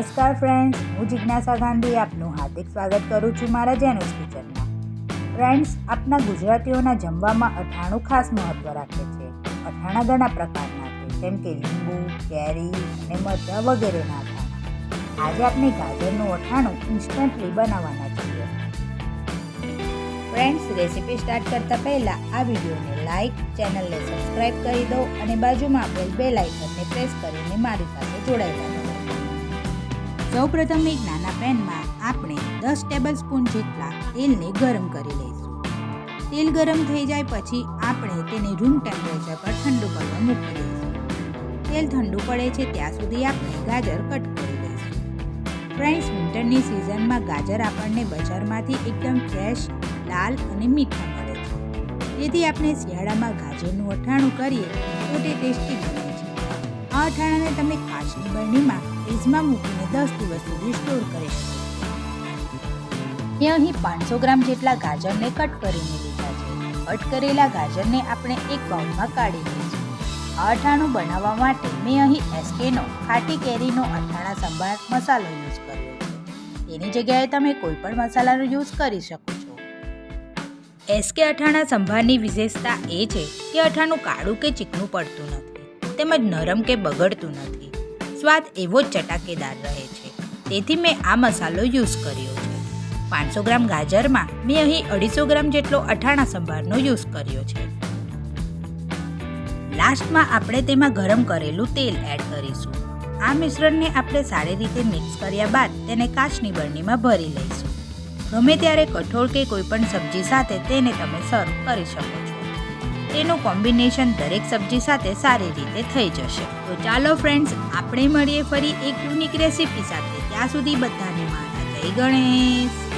નમસ્કાર ફ્રેન્ડ્સ હું જિજ્ઞાસા ગાંધી આપનું હાર્દિક સ્વાગત કરું છું મારા જેનુસ કિચનમાં. ફ્રેન્ડ્સ આપના ગુજરાતીઓના જમવામાં અઠાણું ખાસ મહત્ત્વ રાખે છે. અઠાણા ઘણા પ્રકારના છે, જેમ કે લીંબુ, કેરી અને મરચાં વગેરેના અથાણા. આજે આપણે ગાજરનું અઠાણું ઇન્સ્ટન્ટલી બનાવવાના છીએ. ફ્રેન્ડ્સ રેસીપી સ્ટાર્ટ કરતાં પહેલાં આ વિડીયોને લાઇક ચેનલને સબસ્ક્રાઇબ કરી દો અને બાજુમાં આપેલ બે લાઇકનને પ્રેસ કરીને મારી સાથે જોડાયેલા રહો. સૌપ્રથમ એક નાના પેનમાં આપણે દસ ટેબલ સ્પૂન જેટલા તેલને ગરમ કરી લઈશું. તેલ ગરમ થઈ જાય પછી આપણે તેને રૂમ ટેમ્પરેચર પર ઠંડુ કરવા મૂકી દઈશું. તેલ ઠંડુ પડે છે ત્યાં સુધી આપણે ગાજર કટ કરી દઈશું ફ્રેન્ડ્સ, વિન્ટરની સિઝનમાં ગાજર આપણને બજારમાંથી એકદમ ફ્રેશ, લાલ અને મીઠા મળે છે. તેથી આપણે શિયાળામાં ગાજરનું અઠાણું કરીએ તો તે ટેસ્ટી બને છે. આ અઠાણાને તમે કાચની બરણીમાં ફ્રીજમાં મૂકીને દસ દિવસ સુધી સ્ટોર કરી શકો. મેં અહીં પાંચસો ગ્રામ જેટલા ગાજરને કટ કરીને લીધા છે. કટ કરેલા ગાજરને આપણે એક બાઉલમાં કાઢી લઈશું. અઠાણું બનાવવા માટે મેં અહીં એસકેનો, ખાટી કેરીનો અથાણા સંભાર મસાલો યુઝ કર્યો છે. તેની જગ્યાએ તમે કોઈ પણ મસાલાનો યુઝ કરી શકો છો. એસકે અઠાણા સંભારની વિશેષતા એ છે કે અઠાણું કાળું કે ચીકણું પડતું નથી, તેમજ નરમ કે બગડતું નથી. સ્વાદ એવો જ ચટાકેદાર રહે છે. તેથી મેં આ મસાલો યુઝ કર્યો છે. પાંચસો ગ્રામ ગાજરમાં મેં અહીં અઢીસો ગ્રામ જેટલો અઠાણા સંભારનો યુઝ કર્યો છે. લાસ્ટમાં આપણે તેમાં ગરમ કરેલું તેલ એડ કરીશું. આ મિશ્રણને આપણે સારી રીતે મિક્સ કર્યા બાદ તેને કાચની બરણીમાં ભરી લઈશું. ગમે ત્યારે કઠોળ કે કોઈપણ સબ્જી સાથે તેને તમે સર્વ કરી શકો છો. તેનું કોમ્બિનેશન દરેક સબ્જી સાથે સારી રીતે થઈ જશે. તો ચાલો ફ્રેન્ડ્સ આપણે મળીએ ફરી એક યુનિક રેસીપી સાથે. ત્યાં સુધી બધાને મારા જય ગણેશ.